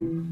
கிறிஸ்துவுக்குள்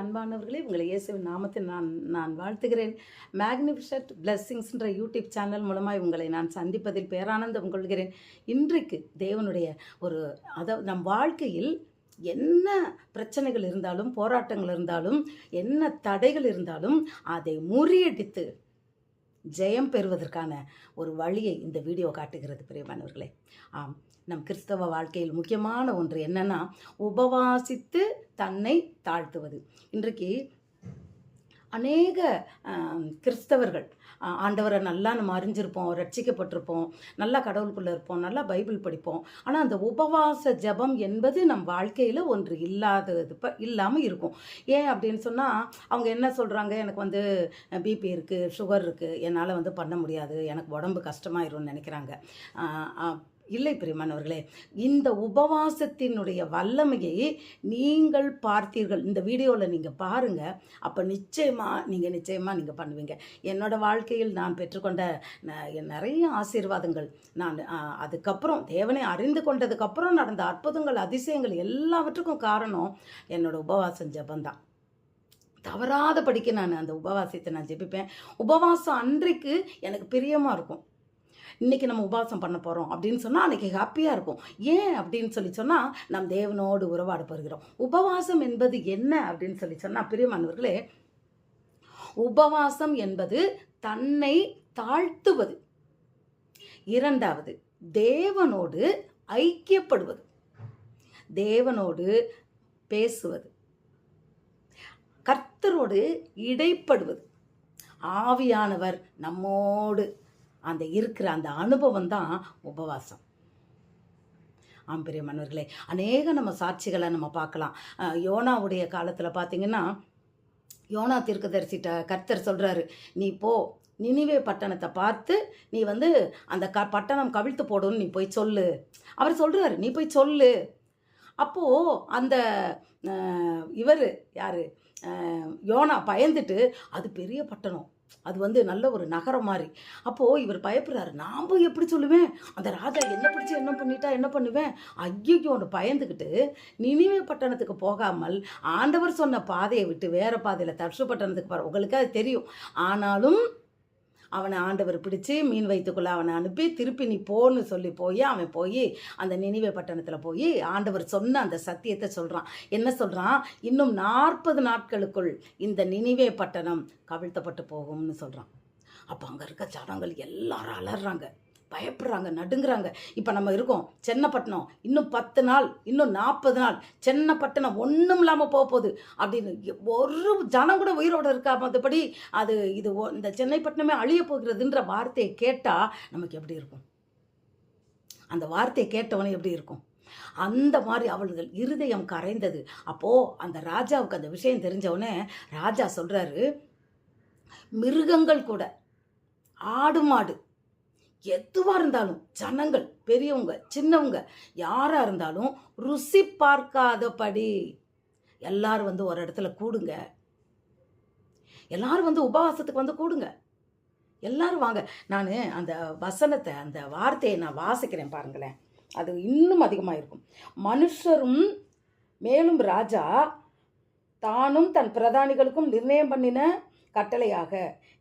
அன்பானவர்களே உங்களை இயேசுவின் நாமத்தில் நான் நான் வாழ்த்துகிறேன். மேக்னிஃபிஷட் பிளெஸ்ஸிங்ஸ்ன்ற யூடியூப் சேனல் மூலமாக உங்களை நான் சந்திப்பதில் பேரானந்தம் கொள்கிறேன். இன்றைக்கு தேவனுடைய ஒரு அதாவது நம் வாழ்க்கையில் என்ன பிரச்சனைகள் இருந்தாலும் போராட்டங்கள் இருந்தாலும் என்ன தடைகள் இருந்தாலும் அதை முறியடித்து ஜெயம் பெறுவதற்கான ஒரு வழியை இந்த வீடியோ காட்டுகிறது பிரியமானவர்களே. ஆம் நம் கிறிஸ்தவ வாழ்க்கையில் முக்கியமான ஒன்று என்னன்னா உபவாசித்து தன்னை தாழ்த்துவது. இன்றைக்கு அநேக கிறிஸ்தவர்கள். ஆண்டவரை நல்லா நம்ம அறிஞ்சிருப்போம் ரட்சிக்கப்பட்டிருப்போம் நல்லா கடவுளுக்குள்ளே இருப்போம் நல்லா பைபிள் படிப்போம். ஆனால் அந்த உபவாச ஜெபம் என்பது நம் வாழ்க்கையில் ஒன்று இல்லாதது இப்போ இல்லாமல் இருக்கும். ஏன் அப்படின்னு சொன்னால் அவங்க என்ன சொல்கிறாங்க எனக்கு வந்து பிபி இருக்குது சுகர் இருக்குது என்னால் வந்து பண்ண முடியாது எனக்கு உடம்பு கஷ்டமாயிரும்னு நினைக்கிறாங்க. இல்லை பிரியமானவர்களே இந்த உபவாசத்தினுடைய வல்லமையை நீங்கள் பார்த்தீர்கள். இந்த வீடியோவில் நீங்கள் பாருங்கள் அப்போ நிச்சயமாக நீங்கள் நிச்சயமாக நீங்கள் பண்ணுவீங்க. என்னோடய வாழ்க்கையில் நான் பெற்றுக்கொண்ட ந- நிறைய ஆசீர்வாதங்கள். நான் அதுக்கப்புறம் தேவனை அறிந்து கொண்டதுக்கப்புறம் நடந்த அற்புதங்கள் அதிசயங்கள் எல்லாவற்றுக்கும் காரணம் என்னோடய உபவாசம் ஜபந்தான் தவறாத படிக்க நான் அந்த உபவாசத்தை நான் ஜெபிப்பேன். உபவாசம் அன்றைக்கு எனக்கு பிரியமாக இருக்கும். இன்றைக்கி நம்ம உபவாசம் பண்ண போகிறோம் அப்படின்னு சொன்னால் அன்றைக்கி ஹாப்பியாக இருக்கும். ஏன் அப்படின்னு சொல்லி சொன்னால் நம் தேவனோடு உறவாட போகிறோம். உபவாசம் என்பது என்ன அப்படின்னு சொல்லி சொன்னால் பிரியமானவர்களே உபவாசம் என்பது தன்னை தாழ்த்துவது. இரண்டாவது தேவனோடு ஐக்கியப்படுவது. தேவனோடு பேசுவது. கர்த்தரோடு இடைப்படுவது. ஆவியானவர் நம்மோடு அந்த இருக்கிற அந்த அனுபவம் தான் உபவாசம். ஆம் பிரியமானவர்களே அநேக நம்ம சாட்சிகளை நம்ம பார்க்கலாம். யோனாவுடைய காலத்தில் பார்த்தீங்கன்னா யோனா தீர்க்கதரிசிட்ட கர்த்தர் சொல்கிறாரு நீ போ நினிவே பட்டணத்தை பார்த்து நீ வந்து அந்த க பட்டணம் கவிழ்த்து போடுன்னு நீ போய் சொல்லு. அவர் சொல்கிறாரு நீ போய் சொல்லு. அப்போது அந்த இவர் யார்? யோனா பயந்துட்டு அது பெரிய பட்டணம் அது வந்து நல்ல ஒரு நகரம் மாதிரி. அப்போது இவர் பயப்படுறாரு நாம் எப்படி சொல்லுவேன்? அந்த ராஜா என்ன பிடிச்சி என்ன பண்ணிட்டா என்ன பண்ணுவேன்? ஐயோன்னு பயந்துக்கிட்டு நினைவு பட்டணத்துக்கு போகாமல் ஆண்டவர் சொன்ன பாதையை விட்டு வேறு பாதையில் தர்சு பட்டணத்துக்கு போகிற உங்களுக்கு அது தெரியும். ஆனாலும் அவனை ஆண்டவர் பிடிச்சி மீன் வைத்துக்குள்ளே அவனை அனுப்பி திருப்பி நீ போன்னு சொல்லி போய் அவன் போய் அந்த நினைவே பட்டணத்தில் போய் ஆண்டவர் சொன்ன அந்த சத்தியத்தை சொல்கிறான் என்ன சொல்கிறான் இன்னும் நாற்பது நாட்களுக்குள் இந்த நினைவே பட்டணம் கவிழ்த்தப்பட்டு போகும்னு சொல்கிறான் அப்போ அங்கே இருக்க ஜனங்கள் எல்லாரும் அலறாங்க. பயப்படுறாங்க நடுங்கிறாங்க. இப்போ நம்ம இருக்கோம் சென்னப்பட்டினம் இன்னும் பத்து நாள் இன்னும் நாற்பது நாள் சென்னப்பட்டினம் ஒன்றும் இல்லாமல் போக போகுது. அப்படின்னு ஒரு ஜனம் கூட உயிரோடு இருக்கா மற்றபடி அது இது இந்த சென்னைப்பட்டினமே அழிய போகிறதுன்ற வார்த்தையை கேட்டால் நமக்கு எப்படி இருக்கும்? அந்த வார்த்தையை கேட்டவனே எப்படி இருக்கும்? அந்த மாதிரி அவள்கள் இருதயம் கரைந்தது. அப்போது அந்த ராஜாவுக்கு அந்த விஷயம் தெரிஞ்சவுடனே ராஜா சொல்கிறாரு மிருகங்கள் கூட ஆடு மாடு எதுவாக இருந்தாலும் ஜனங்கள் பெரியவங்க சின்னவங்க யாராக இருந்தாலும் ருசி பார்க்காதபடி எல்லாரும் வந்து ஒரு இடத்துல கூடுங்க. எல்லாரும் வந்து உபவாசத்துக்கு வந்து கூடுங்க. எல்லாரும் வாங்க. நான் அந்த வசனத்தை அந்த வார்த்தையை நான் வாசிக்கிறேன் பாருங்களேன். அது இன்னும் அதிகமாக இருக்கும் மனுஷரும் மேலும் ராஜா தானும் தன் பிரதானிகளுக்கும் நிர்ணயம் பண்ணின கட்டளையாக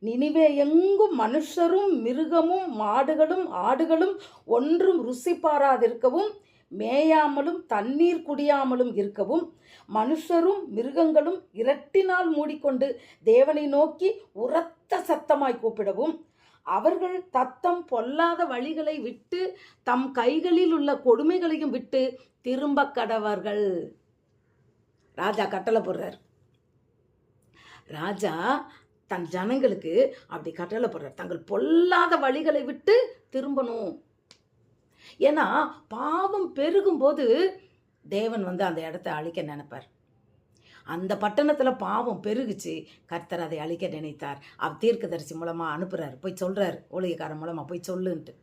நினிவே எங்கும் மனுஷரும் மிருகமும் மாடுகளும் ஆடுகளும் ஒன்றும் ருசி பாராதிருக்கவும் மேயாமலும் தண்ணீர் குடியாமலும் இருக்கவும் மனுஷரும் மிருகங்களும் இரட்டினால் மூடிக்கொண்டு தேவனை நோக்கி உரத்த சத்தமாய் கூப்பிடவும் அவர்கள் தத்தம் பொல்லாத வழிகளை விட்டு தம் கைகளில் உள்ள கொடுமைகளையும் விட்டு திரும்ப கடவர்கள். ராஜா கட்டளை போடுறார். ராஜா தன் ஜனங்களுக்கு அப்படி கட்டளை போடுறார். தங்கள் பொல்லாத வழிகளை விட்டு திரும்பணும். ஏன்னா பாவம் பெருகும்போது தேவன் வந்து அந்த இடத்த அழிக்க நினைப்பார். அந்த பட்டணத்தில் பாவம் பெருகுச்சு கர்த்தர் அதை அழிக்க நினைத்தார். அவர் தீர்க்கதரிசி மூலமாக அனுப்புகிறார் போய் சொல்கிறார் ஊழியக்காரன் மூலமாக போய் சொல்லுன்ட்டு.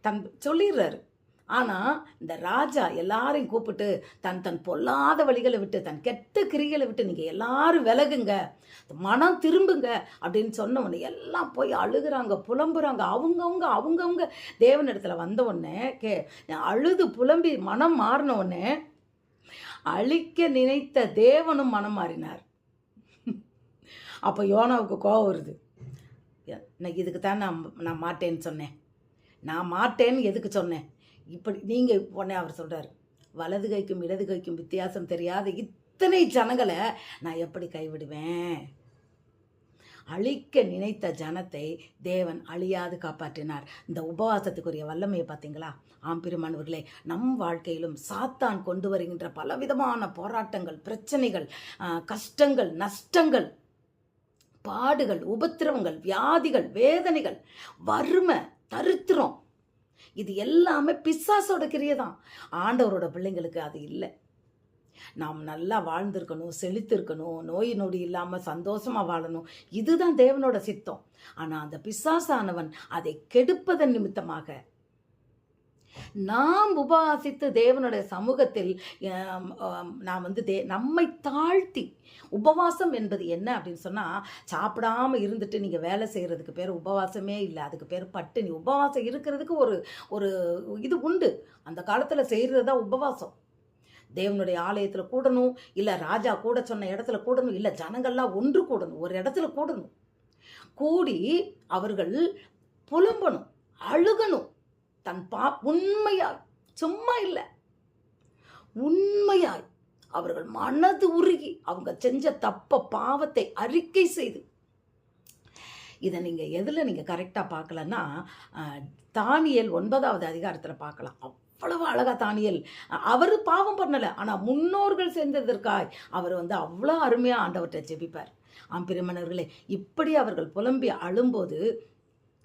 தன் சொல்லிடுறாரு. ஆனால் இந்த ராஜா எல்லாரையும் கூப்பிட்டு தன் தன் பொல்லாத வழிகளை விட்டு தன் கெட்ட கிரிகளை விட்டு நீங்கள் எல்லாரும் விலகுங்க மனம் திரும்புங்க அப்படின்னு சொன்ன உடனே எல்லாம் போய் அழுகுறாங்க புலம்புறாங்க. அவங்கவுங்க அவங்கவுங்க தேவனிடத்துல வந்த உடனே கே அழுது புலம்பி மனம் மாறின உடனே அழிக்க நினைத்த தேவனும் மனம் மாறினார். அப்போ யோனாவுக்கு கோவம் வருது. இன்னைக்கு இதுக்கு தான் நான் நான் மாட்டேன்னு சொன்னேன். நான் மாட்டேன்னு எதுக்கு சொன்னேன்? இப்படி நீங்கள் உடனே அவர் சொல்கிறார் வலது கைக்கும் இடது கைக்கும் வித்தியாசம் தெரியாத இத்தனை ஜனங்களை நான் எப்படி கைவிடுவேன்? அழிக்க நினைத்த ஜனத்தை தேவன் அழியாது காப்பாற்றினார். இந்த உபவாசத்துக்குரிய வல்லமையை பார்த்தீங்களா? ஆம்பெருமானவர்களே நம் வாழ்க்கையிலும் சாத்தான் கொண்டு வருகின்ற பலவிதமான போராட்டங்கள் பிரச்சனைகள் கஷ்டங்கள் நஷ்டங்கள் பாடுகள் உபத்திரவங்கள் வியாதிகள் வேதனைகள் வறுமை தருத்திரம் இது எல்லாமே பிசாசோட கிரியை தான் ஆண்டவரோட பிள்ளைங்களுக்கு அது இல்லை. நாம் நல்லா வாழ்ந்திருக்கணும் செழித்திருக்கணும் நோய் நொடி இல்லாமல் சந்தோஷமாக வாழணும். இதுதான் தேவனோட சித்தம். ஆனால் அந்த பிசாசானவன் அதை கெடுப்பதன் நிமித்தமாக நாம் உபவாசித்து தேவனுடைய சமூகத்தில் நாம் வந்து தே நம்மை தாழ்த்தி உபவாசம் என்பது என்ன அப்படின்னு சொன்னால் சாப்பிடாமல் இருந்துட்டு நீங்கள் வேலை செய்கிறதுக்கு பேர் உபவாசமே இல்லை. அதுக்கு பேர் பட்டினி உபவாசம் இருக்கிறதுக்கு ஒரு ஒரு இது உண்டு. அந்த காலத்தில் செய்கிறது தான் உபவாசம். தேவனுடைய ஆலயத்தில் கூடணும் இல்லை ராஜா கூட சொன்ன இடத்துல கூடணும் இல்லை ஜனங்கள்லாம் ஒன்று கூடணும் ஒரு இடத்துல கூடணும். கூடி அவர்கள் புலம்பணும் அழுகணும். தன் பா உண்மையாய் சும்மா இல்லை. உண்மையாய் அவர்கள் மனது உருகி அவங்க செஞ்ச தப்ப பாவத்தை அறிக்கை செய்து. இதை நீங்கள் எதில் நீங்கள் கரெக்டாக பார்க்கலன்னா தானியல் ஒன்பதாவது அதிகாரத்தில் பார்க்கலாம். அவ்வளவு அழகா தானியல். அவர் பாவம் பண்ணலை ஆனால் முன்னோர்கள் சேர்ந்ததற்காய் அவர் வந்து அவ்வளோ அருமையாக ஆண்டவர்கிட்ட ஜெபிப்பார். ஆம் பிரிமணர்களே இப்படி அவர்கள் புலம்பி அழும்போது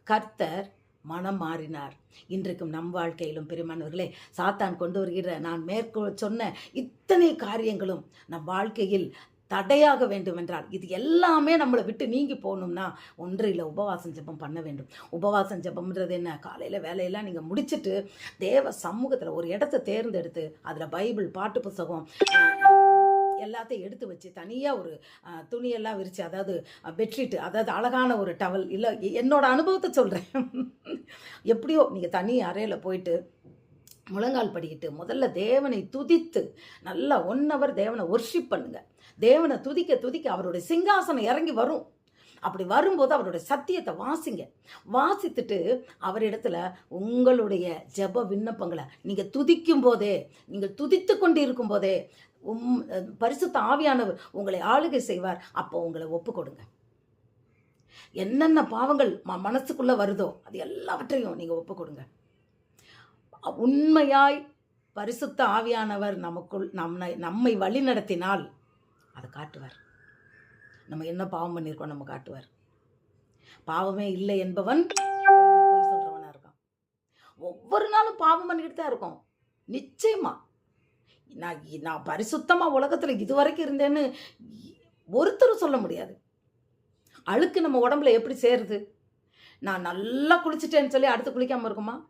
கர்த்தர் மனம் மாறினார். இன்றைக்கும் நம் வாழ்க்கையிலும் பெருமானவர்களே சாத்தான் கொண்டு வருகிற நான் மேற்கொள் சொன்ன இத்தனை காரியங்களும் நம் வாழ்க்கையில் தடையாக வேண்டும் என்றால் இது எல்லாமே நம்மளை விட்டு நீங்கி போகணும்னா ஒன்றில் உபவாசம் ஜெபம் பண்ண வேண்டும். உபவாசம் ஜெபம்ன்றது என்ன? காலையில் வேலையெல்லாம் நீங்கள் முடிச்சுட்டு தேவ சமூகத்தில் ஒரு இடத்த தேர்ந்தெடுத்து அதில் பைபிள் பாட்டு புஸ்தகம் எல்லாத்தையும் எடுத்து வச்சு தனியாக ஒரு துணியெல்லாம் விரித்து அதாவது பெட்ஷீட் அதாவது அழகான ஒரு டவல் இல்லை என்னோட அனுபவத்தை சொல்கிறேன் எப்படியோ நீங்கள் தனி அறையில் போயிட்டு முழங்கால் படிக்கிட்டு முதல்ல தேவனை துதித்து நல்லா ஒன் ஹவர் தேவனை ஒர்ஷிப் பண்ணுங்கள் தேவனை துதிக்க துதிக்க அவருடைய சிங்காசனம் இறங்கி வரும். அப்படி வரும்போது அவருடைய சத்தியத்தை வாசிங்க. வாசித்துட்டு அவரிடத்துல உங்களுடைய ஜெப விண்ணப்பங்களை நீங்கள் துதிக்கும் போதே நீங்கள் துதித்து கொண்டு இருக்கும் போதே உம் பரிசுத்த ஆவியானவர் உங்களை ஆளுகை செய்வார். அப்போ உங்களை ஒப்பு கொடுங்க. என்னென்ன பாவங்கள் ம மனசுக்குள்ளே வருதோ அது எல்லாவற்றையும் நீங்கள் ஒப்பு கொடுங்க. உண்மையாய் பரிசுத்த ஆவியானவர் நமக்குள் நம்மை நம்மை வழி நடத்தினால் அதை காட்டுவார். நம்ம என்ன பாவம் பண்ணியிருக்கோம் நம்ம காட்டுவார். பாவமே இல்லை என்பவன் போய் சொல்கிறவனாக இருக்கான். ஒவ்வொரு நாளும் பாவம் பண்ணிக்கிட்டு தான் இருக்கோம். நிச்சயமா. நான் இ- நான் உலகத்தில் இது இதுவரைக்கும் இருந்தேன்னு ஒருத்தரும் சொல்ல முடியாது. அழுக்கு நம்ம உடம்புல எப்படி சேருது? நான் நல்லா குளிச்சிட்டேன்னு சொல்லி அடுத்து குளிக்காமல் இருக்குமா?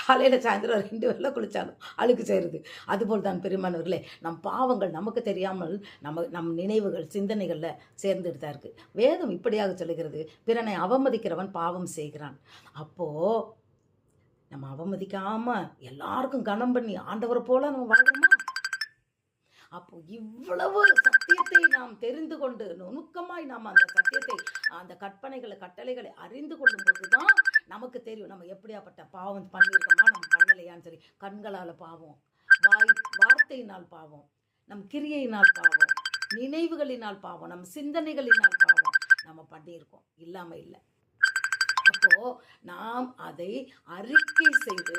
காலையில் சாயந்தரம் ரெண்டு வேலை குளித்தாலும் அழுக்கு சேருது. அதுபோல் தான் பெருமானவர்களே நம் பாவங்கள் நமக்கு தெரியாமல் நம்ம நம் நினைவுகள் சிந்தனைகளில் சேர்ந்துட்டு தான் இருக்குது வேதம் இப்படியாக சொல்லுகிறது பிறனை அவமதிக்கிறவன் பாவம் செய்கிறான். அப்போது நம்ம அவமதிக்காமல் எல்லாருக்கும் கனம் பண்ணி ஆண்டவரை போல நம்ம வாழ்கிறோமா அப்போ இவ்வளவு சத்தியத்தை நாம் தெரிந்து கொண்டு நுணுக்கமாய் நாம் அந்த சத்தியத்தை அந்த கற்பனைகளை கட்டளைகளை அறிந்து கொள்ளும் போதுதான் நமக்கு தெரியும் நம்ம எப்படியாப்பட்ட பாவம் பண்ணியிருக்கோமா நம்ம பண்ணலையான்னு சரி. கண்களால் பாவம் வாய் வார்த்தையினால் பாவம் நம் கிரியையினால் பாவம் நினைவுகளினால் பாவம் நம் சிந்தனைகளினால் பாவம் நம்ம பண்ணியிருக்கோம். இல்லாமல் இல்லை. அப்போ நாம் அதை அறிக்கை செய்து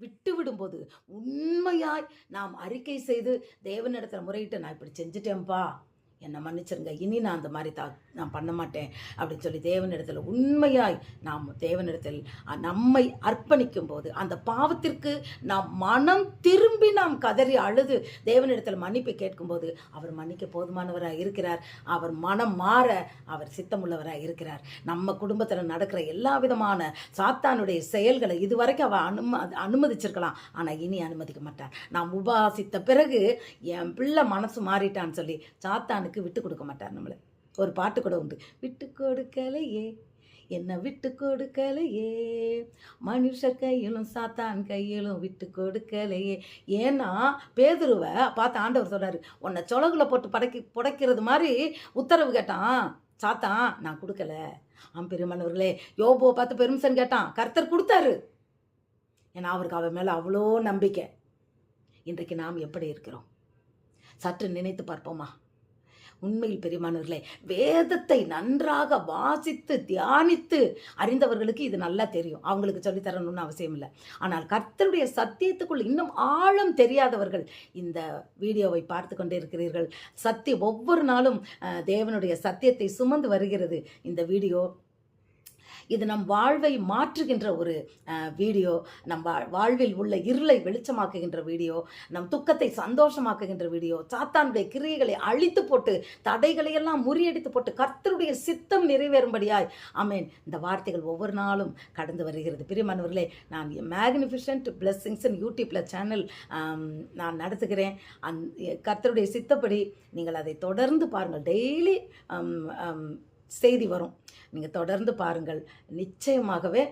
விட்டு விடும்போது உண்மையாய் நாம் அறிக்கை செய்து தேவனிடத்தில் முறையிட்டு நான் இப்படி செஞ்சுட்டேன்ப்பா. என்னை மன்னிச்சிருங்க. இனி நான் அந்த மாதிரி தா நான் பண்ண மாட்டேன் அப்படின்னு சொல்லி தேவனிடத்தில் உண்மையாய் நாம் தேவனிடத்தில் நம்மை அர்ப்பணிக்கும் போது அந்த பாவத்திற்கு நாம் மனம் திரும்பி நாம் கதறி அழுது தேவனிடத்தில் மன்னிப்பு கேட்கும்போது அவர் மன்னிக்க போதுமானவராக இருக்கிறார். அவர் மனம் மாற அவர் சித்தமுள்ளவராக இருக்கிறார். நம்ம குடும்பத்தில் நடக்கிற எல்லா விதமான சாத்தானுடைய செயல்களை இதுவரைக்கும் அவள் அனும அனுமதிச்சிருக்கலாம். ஆனால் இனி அனுமதிக்க மாட்டார். நாம் உபாசித்த பிறகு என் பிள்ளை மனசு மாறிட்டான்னு சொல்லி சாத்தானுக்கு விட்டு கொடுக்க மாட்டார் நம்மளை. ஒரு பாட்டு கூட உண்டு. விட்டு கொடுக்கலையே என்ன விட்டு கொடுக்கலையே மனுஷ கையிலும் சாத்தான் கையிலும் விட்டு கொடுக்கலையே. ஏன்னா பேதுருவை பார்த்து ஆண்டவர் சொல்கிறாரு உன்னை சொலகுல போட்டு படைக்கி புடைக்கிறது மாதிரி உத்தரவு கேட்டான். சாத்தான் நான் கொடுக்கல. ஆம் பெருமானவர்களே யோபுவை பார்த்து பெருமிஷன் கேட்டான் கர்த்தர் கொடுத்தாரு. ஏன்னா அவருக்கு அவன் மேலே அவ்வளோ நம்பிக்கை. இன்றைக்கு நாம் எப்படி இருக்கிறோம்? சற்று நினைத்து பார்ப்போமா? உண்மையில் பெரியமானவர்களே வேதத்தை நன்றாக வாசித்து தியானித்து அறிந்தவர்களுக்கு இது நல்லா தெரியும். அவங்களுக்கு சொல்லித் தரணும்னு அவசியம் இல்லை. ஆனால் கர்த்தருடைய சத்தியத்துக்குள் இன்னும் ஆழம் தெரியாதவர்கள் இந்த வீடியோவை பார்த்து கொண்டே இருக்கிறீர்கள் சத்தியம் ஒவ்வொரு நாளும் தேவனுடைய சத்தியத்தை சுமந்து வருகிறது. இந்த வீடியோ இது நம் வாழ்வை மாற்றுகின்ற ஒரு வீடியோ நம் வாழ்வில் உள்ள இருளை வெளிச்சமாக்குகின்ற வீடியோ நம் துக்கத்தை சந்தோஷமாக்குகின்ற வீடியோ சாத்தானுடைய கிரியைகளை அழித்து போட்டு தடைகளை எல்லாம் முறியடித்து போட்டு கர்த்தருடைய சித்தம் நிறைவேறும்படியாய் ஆமென். இந்த வார்த்தைகள் ஒவ்வொரு நாளும் கடந்து வருகிறது. பிரியமானவர்களே நான் மேக்னிஃபிஷன்ட் பிளெஸ்ஸிங்ஸ் யூடியூப்ல சேனல் நான் நடத்துகிறேன். அந் கர்த்தருடைய சித்தப்படி நீங்கள் அதை தொடர்ந்து பாருங்கள். டெய்லி செய்தி வரும். நீங்கள் தொடர்ந்து பாருங்கள். நிச்சயமாகவே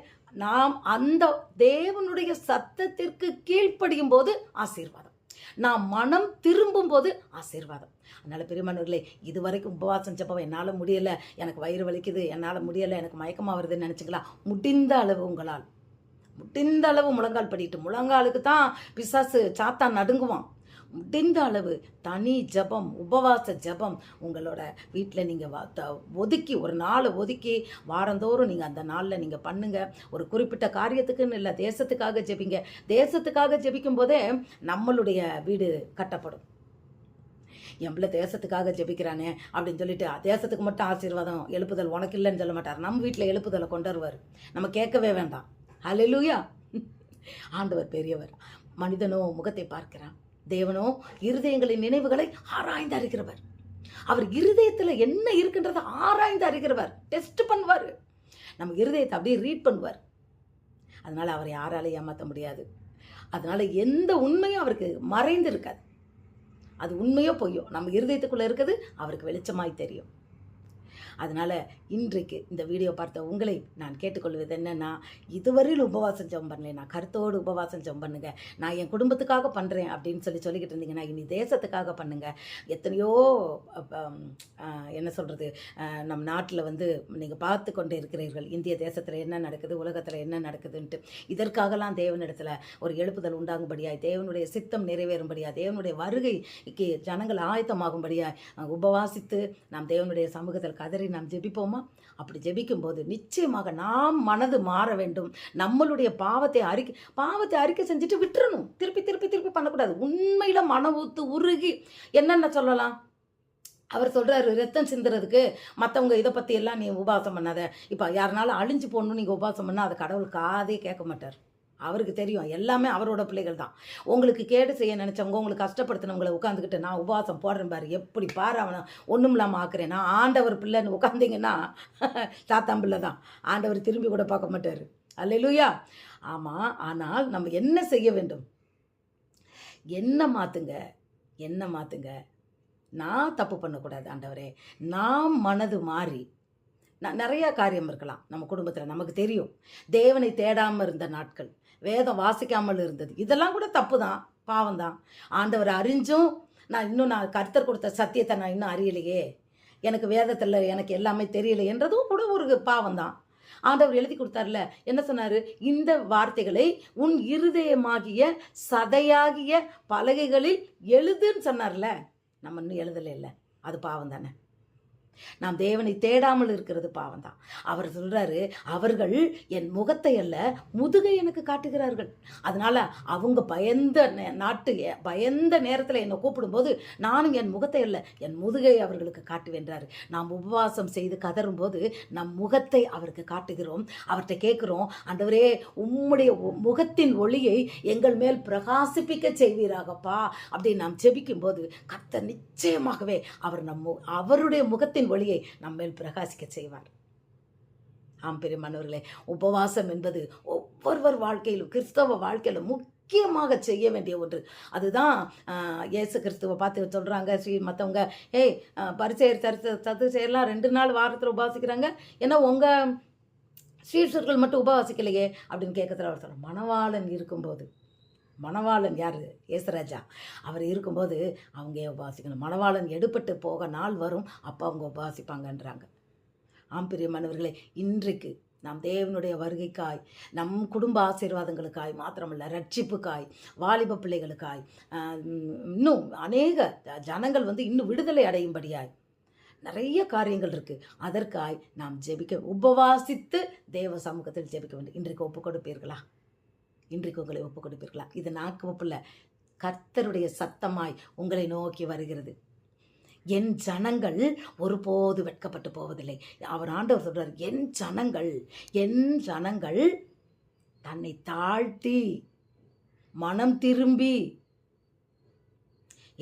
நாம் அந்த தேவனுடைய சத்தத்திற்கு கீழ்ப்படியும் போது ஆசீர்வாதம். நாம் மனம் திரும்பும் போது ஆசீர்வாதம். அதனால் பெரியமானவர்களே இது வரைக்கும் உபவாசம் செப்பம் என்னால் முடியலை. எனக்கு வயிறு வலிக்குது என்னால் முடியலை எனக்கு மயக்கமாக வருதுன்னு நினச்சிக்கலாம் முடிந்த அளவு உங்களால். முடிந்த அளவு முழங்கால் படிட்டு முழங்காலுக்கு தான் பிசாசு சாத்தான் நடுங்குவான். முடிந்த அளவு தனி ஜெபம் உபவாச ஜெபம் உங்களோட வீட்டில் நீங்கள் ஒதுக்கி ஒரு நாளை ஒதுக்கி வாரந்தோறும் நீங்கள் அந்த நாளில் நீங்கள் பண்ணுங்கள் ஒரு குறிப்பிட்ட காரியத்துக்குன்னு இல்லை தேசத்துக்காக ஜெபிங்க. தேசத்துக்காக ஜெபிக்கும் போதே நம்மளுடைய வீடு கட்டப்படும். என் பிள்ளை தேசத்துக்காக ஜெபிக்கிறானே அப்படின்னு சொல்லிட்டு தேசத்துக்கு மட்டும் ஆசீர்வாதம் எழுப்புதல் உனக்கு இல்லைன்னு சொல்ல மாட்டார். நம்ம வீட்டில் எழுப்புதலை கொண்டு வருவார் நம்ம கேட்கவே வேண்டாம். ஹalleluya ஆண்டவர் பெரியவர். மனிதனோ முகத்தை பார்க்கிறான். தேவனோ இருதயங்களின் நினைவுகளை ஆராய்ந்து அறிகிறவர். அவர் இருதயத்தில் என்ன இருக்குன்றதை ஆராய்ந்து அறிகிறவர். டெஸ்ட் பண்ணுவார். நம்ம இருதயத்தை அப்படியே ரீட் பண்ணுவார். அதனால் அவரை யாரால ஏமாற்ற முடியாது. அதனால் எந்த உண்மையும் அவருக்கு மறைந்து இருக்காது அது உண்மையோ பொய்யோ நம்ம இருதயத்துக்குள்ளே இருக்கிறது அவருக்கு வெளிச்சமாய் தெரியும். அதனால் இன்றைக்கு இந்த வீடியோ பார்த்த உங்களை நான் கேட்டுக்கொள்வது என்னென்னா இதுவரையில் உபவாசம் ஜெபம் பண்ணல நான் கருத்தோடு உபவாசம் ஜெபம் பண்ணுங்கள் நான் என் குடும்பத்துக்காக பண்ணுறேன் அப்படின்னு சொல்லி சொல்லிக்கிட்டு இருந்தீங்கன்னா இனி தேசத்துக்காக பண்ணுங்கள் எத்தனையோ என்ன சொல்கிறது நம் நாட்டில் வந்து நீங்கள் பார்த்து கொண்டு இருக்கிறீர்கள். இந்திய தேசத்தில் என்ன நடக்குது உலகத்தில் என்ன நடக்குதுன்ட்டு. இதற்காகலாம் தேவனிடத்தில் ஒரு எழுப்புதல் உண்டாகும்படியாய் தேவனுடைய சித்தம் நிறைவேறும்படியாய் தேவனுடைய வருகைக்கு ஜனங்கள் ஆயத்தமாகும்படியாய் உபவாசித்து நாம் தேவனுடைய சமூகத்தில் கதறி நாம் ஜெபிப்போமா? அப்படி ஜெபிக்கும் போது நிச்சயமாக நாம் மனது மாற வேண்டும். நம்மளுடைய பாவத்தை அறிக்கை பாவத்தை அறிக்கை செஞ்சுட்டு விட்டுறணும். திருப்பி திருப்பி திருப்பி பண்ணக்கூடாது. உண்மையில மன ஊத்து உருகி என்னென்ன சொல்லலாம்? அவர் சொல்கிறாரு ரத்தம் சிந்துறதுக்கு மற்றவங்க இதை பற்றி எல்லாம் நீ உபவாசம் பண்ணாத. இப்போ யாருனாலும் அழிஞ்சு போடணும் நீங்கள் உபவாசம் பண்ணால் அதை கடவுள் காதே கேட்க மாட்டார். அவருக்கு தெரியும். எல்லாமே அவரோட பிள்ளைகள் தான். உங்களுக்கு கேடு செய்ய நினச்சவங்க உங்களுக்கு கஷ்டப்படுத்தினவங்களை உட்காந்துக்கிட்டு நான் உபவாசம் போடுறேன் பாரு எப்படி பாரு அவனை ஒன்றும் இல்லாமல் ஆக்குறேன். நான் ஆண்டவர் பிள்ளைன்னு உட்காந்தீங்கன்னா தாத்தாம் பிள்ளை தான். ஆண்டவர் திரும்பி கூட பார்க்க மாட்டார். அல்லேலூயா. ஆமாம் ஆனால் நம்ம என்ன செய்ய வேண்டும்? என்ன மாற்றுங்க என்ன மாற்றுங்க நான் தப்பு பண்ணக்கூடாது ஆண்டவரே. நான் மனது மாறி நான் நிறையா காரியம் இருக்கலாம். நம்ம குடும்பத்தில் நமக்கு தெரியும். தேவனை தேடாமல் இருந்த நாட்கள். வேதம் வாசிக்காமல் இருந்தது. இதெல்லாம் கூட தப்பு தான் பாவம் தான் ஆண்டவர் அறிஞ்சும் நான் இன்னும் நான் கருத்தர் கொடுத்த சத்தியத்தை நான் இன்னும் அறியலையே. எனக்கு வேதத்தில் எனக்கு எல்லாமே தெரியல என்றதும் கூட ஒரு பாவம் தான் ஆண்டவர் எழுதி கொடுத்தார்ல என்ன சொன்னார்? இந்த வார்த்தைகளை உன் இருதயமாகிய சதையாகிய பலகைகளில் எழுதுன்னு சொன்னார்ல. நம்ம இன்னும் எழுதலை இல்லை அது பாவம் தானே நாம் தேவனை தேடாமல் இருக்கிறது பாவம் தான் அவர் சொல்கிறாரு அவர்கள் என் முகத்தை அல்ல முதுகை எனக்கு காட்டுகிறார்கள். அதனால் அவங்க பயந்த நாட்டு பயந்த நேரத்தில் என்னை கூப்பிடும்போது நானும் என் முகத்தை அல்ல என் முதுகை அவர்களுக்கு காட்டுவேன்றாரு நாம் உபவாசம் செய்து கதறும்போது நம் முகத்தை அவருக்கு காட்டுகிறோம். அவர்கிட்ட கேட்குறோம் அந்தவரே உம்முடைய ஒ- முகத்தின் ஒளியை எங்கள் மேல் பிரகாசிப்பிக்க செய்வீராகப்பா. அப்படின்னு நாம் ஜெபிக்கும்போது கத்த நிச்சயமாகவே அவர் நம் மு- அவருடைய முகத்தின் ஒளியை நம்மேல் பிரகாசிக்க செய்வார். ஆம் பெரியமானவர்களே உபவாசம் என்பது ஒவ்வொருவர் வாழ்க்கையிலும் கிறிஸ்தவ வாழ்க்கையிலும் முக்கியமாக செய்ய வேண்டிய ஒன்று. அதுதான் இயேசு கிறிஸ்துவை பார்த்து சொல்கிறாங்க ஸ்ரீ மற்றவங்க ஏய் பரிசெயர் சரிச சதுசெயர்லாம் ரெண்டு நாள் வாரத்தில் உபவாசிக்கிறாங்க ஏன்னா உங்கள் ஸ்ரீஷர்கள் மட்டும் உபவாசிக்கலையே அப்படின்னு கேட்கறதுல அவர் சொல்கிறார் மணவாளன் இருக்கும்போது மணவாளன் யார்? ஏசராஜா அவர் இருக்கும்போது அவங்க உபாசிக்கணும். மணவாளன் எடுபட்டு போக நாள் வரும் அப்போ அவங்க உபவாசிப்பாங்கன்றாங்க ஆம் பிரியமானவர்களே இன்றைக்கு நாம் தேவனுடைய வருகைக்காய் நம் குடும்ப ஆசீர்வாதங்களுக்காய் மாத்திரமல்ல ரட்சிப்புக்காய் வாலிப பிள்ளைகளுக்காய் இன்னும் அநேக ஜனங்கள் வந்து இன்னும் விடுதலை அடையும்படியாய் நிறைய காரியங்கள் இருக்குது அதற்காய் நாம் ஜெபிக்க உபவாசித்து தேவ சமூகத்தில் ஜெபிக்க வேண்டும். இன்றைக்கு ஒப்பு கொடுப்பீர்களா இன்றைக்கு உங்களை ஒப்பு கொடுப்பீர்களா இது நாக்கு ஒப்பில்ல கர்த்தருடைய சத்தமாய் உங்களை நோக்கி வருகிறது. என் ஜனங்கள் ஒருபோது வெட்கப்பட்டு போவதில்லை. அவர் ஆண்டவர் சொல்றார் என் ஜனங்கள் என் ஜனங்கள் தன்னை தாழ்த்தி மனம் திரும்பி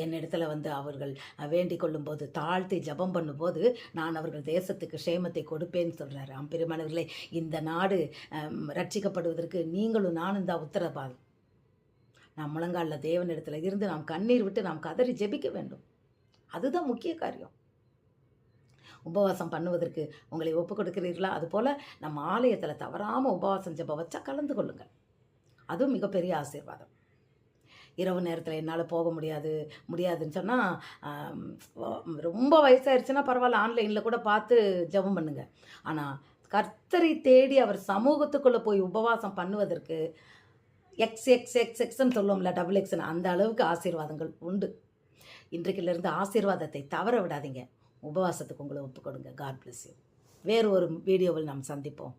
என்னிடத்துல வந்து அவர்கள் வேண்டிக் கொள்ளும்போது தாழ்த்தி ஜெபம் பண்ணும்போது நான் அவர்கள் தேசத்துக்கு க்ஷேமத்தை கொடுப்பேன்னு சொல்கிறாரு அம்பெருமானவர்களே இந்த நாடு ரட்சிக்கப்படுவதற்கு நீங்களும் நானும் தான் உத்தரவாதம். நாம் முழங்காலில் தேவனிடத்தில் இருந்து நாம் கண்ணீர் விட்டு நாம் கதறி ஜெபிக்க வேண்டும். அதுதான் முக்கிய காரியம். உபவாசம் பண்ணுவதற்கு உங்களை ஒப்பு கொடுக்கிறீர்களா? அதுபோல் நம்ம ஆலயத்தில் தவறாமல் உபவாசம் ஜெபம் வச்சா கலந்து கொள்ளுங்கள். அதுவும் மிகப்பெரிய ஆசீர்வாதம். இரவு நேரத்தில் என்னால் போக முடியாது முடியாதுன்னு சொன்னால் ரொம்ப வயசாயிருச்சுன்னா பரவாயில்ல ஆன்லைனில் கூட பார்த்து ஜெபம் பண்ணுங்க. ஆனால் கர்த்தரை தேடி அவர் சமூகத்துக்குள்ளே போய் உபவாசம் பண்ணுவதற்கு எக்ஸ் எக்ஸ் எக்ஸ் எக்ஸ்ன்னு சொல்லுவோம்ல டபுள் எக்ஸ்னு அந்த அளவுக்கு ஆசீர்வாதங்கள் உண்டு. இன்றைக்கிலிருந்து ஆசீர்வாதத்தை தவற விடாதீங்க. உபவாசத்துக்கு உங்களை ஒப்பு கொடுங்க காட் பிளஸ் யூ வேறு ஒரு வீடியோவில் நாம் சந்திப்போம்.